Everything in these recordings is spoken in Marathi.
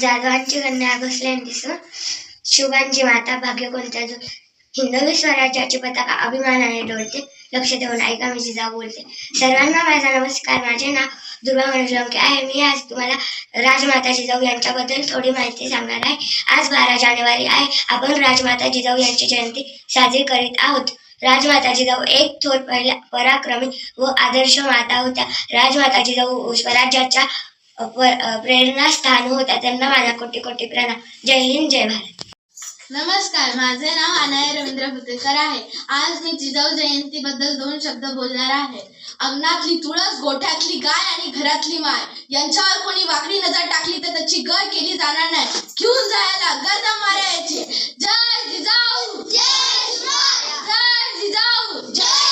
जाधवांची कन्या बसल्याने दिसून शुभांची माता भाग्य कोणत्या? हिंदवी स्वराज्याची पताका अभिमानाने डोळते लक्ष देऊन ऐका मी जिजाऊ बोलते. सर्वांना माझा नमस्कार. माझे नाव दुर्गा मनोज लंके आहे. मी आज तुम्हाला राजमाता जिजाऊ यांच्याबद्दल थोडी माहिती सांगणार आहे. आज बारा जानेवारी आहे. आपण राजमाता जिजाऊ यांची जयंती साजरी करीत आहोत. राजमाता जिजाऊ एक थोर पहिल्या पराक्रमी व आदर्श माता होत्या. राजमाता जिजाऊ स्वराज्याच्या प्रेरणा स्थान होत्या त्यांना माझा कोटी कोटी प्रणाम. जय हिंद जय भारत. नमस्कार माझे नाव अनाय रवींद्र भुतेकर आहे. आज मी जिजाऊ जयंती बद्दल दोन शब्द बोलणार आहे. अंगणातली तुळस गोठ्यातली गाय आणि घरातली माय यांच्यावर कोणी वाकडी नजर टाकली तर त्याची गय केली जाणार नाही. घेऊन जायला गर्दम मारायची जय जिजाऊ जय जय जिजाऊ जय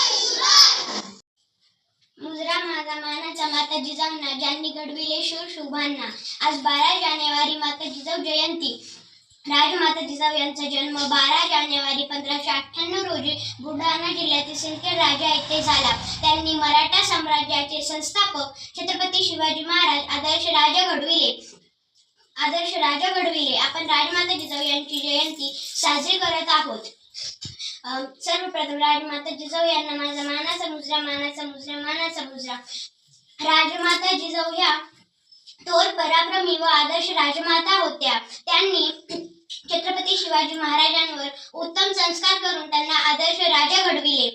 मुजरा माझा मानाचा माता जिजाऊंना ज्यांनी घडविले शूर शुभांना आज बारा जानेवारी माता जिजाऊ जयंती. राजमाता जिजाऊ यांचा जन्म बारा जानेवारी पंधराशे अठ्ठ्याण्णव रोजी बुलढाणा जिल्ह्यातील सिंदखेड राजा येथे झाला. त्यांनी मराठा साम्राज्याचे संस्थापक छत्रपती शिवाजी महाराज आदर्श राजा घडविले. आदर्श राजा घडविले. आपण राजमाता जिजाऊ यांची जयंती साजरी करत आहोत. सर्वप्रथम राजमाता जिजाऊ यांना माझा मानाचा मुजरा मानाचा मुजरा मानाचा मुजरा. राजमाता जिजाऊ या थोर पराक्रमी व आदर्श राजमाता होत्या. त्यांनी छत्रपती शिवाजी महाराजांवर उत्तम संस्कार करून त्यांना आदर्श राजा घडविले.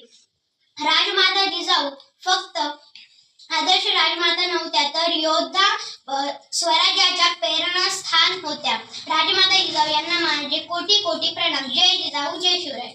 राजमाता जिजाऊ फक्त आदर्श राजमाता नव्हत्या तर योद्धा स्वराज्याच्या प्रेरणास्थान होत्या. राजमाता जिजाऊ यांना माझे कोटी कोटी प्रणाम. जय जिजाऊ जय शिवराय.